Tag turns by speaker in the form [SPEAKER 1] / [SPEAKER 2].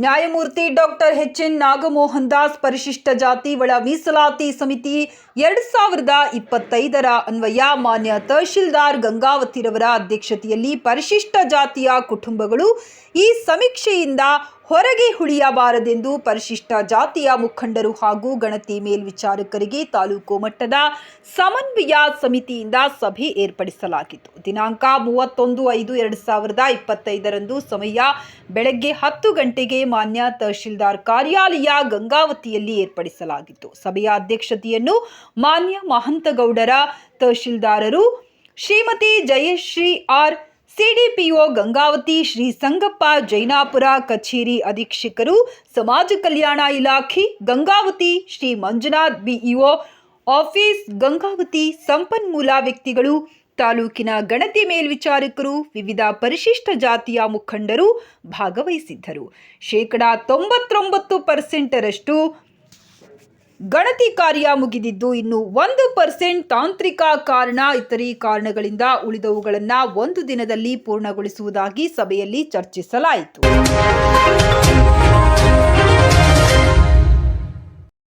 [SPEAKER 1] ನ್ಯಾಯಮೂರ್ತಿ doctor H N Nagamohan Das ಪರಿಶಿಷ್ಟ ಜಾತಿ ಒಳ ಮೀಸಲಾತಿ ಸಮಿತಿ ಎರಡು ಸಾವಿರದ ಇಪ್ಪತ್ತೈದರ ಅನ್ವಯ ಮಾನ್ಯ ತಹಶೀಲ್ದಾರ್ ಗಂಗಾವತಿರವರ ಅಧ್ಯಕ್ಷತೆಯಲ್ಲಿ ಪರಿಶಿಷ್ಟ ಜಾತಿಯ ಕುಟುಂಬಗಳು ಈ ಸಮೀಕ್ಷೆಯಿಂದ ಹೊರಗೆ ಹುಳಿಯಬಾರದೆಂದು ಪರಿಶಿಷ್ಟ ಜಾತಿಯ ಮುಖಂಡರು ಹಾಗೂ ಗಣತಿ ಮೇಲ್ವಿಚಾರಕರಿಗೆ ತಾಲೂಕು ಮಟ್ಟದ ಸಮನ್ವಯ ಸಮಿತಿಯಿಂದ ಸಭೆ ಏರ್ಪಡಿಸಲಾಗಿತ್ತು. ದಿನಾಂಕ ಮೂವತ್ತೊಂದು ಐದು ಎರಡು ಸಾವಿರದ ಇಪ್ಪತ್ತೈದರಂದು ಸಮಯ ಬೆಳಗ್ಗೆ ಹತ್ತು ಗಂಟೆಗೆ ಮಾನ್ಯ ತಹಶೀಲ್ದಾರ್ ಕಾರ್ಯಾಲಯ ಗಂಗಾವತಿಯಲ್ಲಿ ಏರ್ಪಡಿಸಲಾಗಿತ್ತು. ಸಭೆಯ ಅಧ್ಯಕ್ಷತೆಯನ್ನು ಮಾನ್ಯ ಮಹಂತಗೌಡರ ತಹಶೀಲ್ದಾರರು ಶ್ರೀಮತಿ ಜಯಶ್ರೀ ಆರ್ ಸಿಡಿಪಿಒ ಗಂಗಾವತಿ ಶ್ರೀ ಸಂಗಪ್ಪ ಜೈನಾಪುರ ಕಚೇರಿ ಅಧೀಕ್ಷಕರು, ಸಮಾಜ ಕಲ್ಯಾಣ ಇಲಾಖೆ, ಗಂಗಾವತಿ ಶ್ರೀ ಮಂಜುನಾಥ್ ಬಿಇಒ ಆಫೀಸ್ ಗಂಗಾವತಿ ಸಂಪನ್ಮೂಲ ವ್ಯಕ್ತಿಗಳು, ತಾಲೂಕಿನ ಗಣತಿ ಮೇಲ್ವಿಚಾರಕರು, ವಿವಿಧ ಪರಿಶಿಷ್ಟ ಜಾತಿಯ ಮುಖಂಡರು ಭಾಗವಹಿಸಿದ್ದರು. ಶೇಕಡಾ ತೊಂಬತ್ತೊಂಬತ್ತು ಪರ್ಸೆಂಟರಷ್ಟು ಗಣತಿ ಕಾರ್ಯ ಮುಗಿದಿದ್ದು ಇನ್ನು ಒಂದು ಪರ್ಸೆಂಟ್ ತಾಂತ್ರಿಕ ಕಾರಣ ಇತರೆ ಕಾರಣಗಳಿಂದ ಉಳಿದವುಗಳನ್ನು ಒಂದು ದಿನದಲ್ಲಿ ಪೂರ್ಣಗೊಳಿಸುವುದಾಗಿ ಸಭೆಯಲ್ಲಿ ಚರ್ಚಿಸಲಾಯಿತು.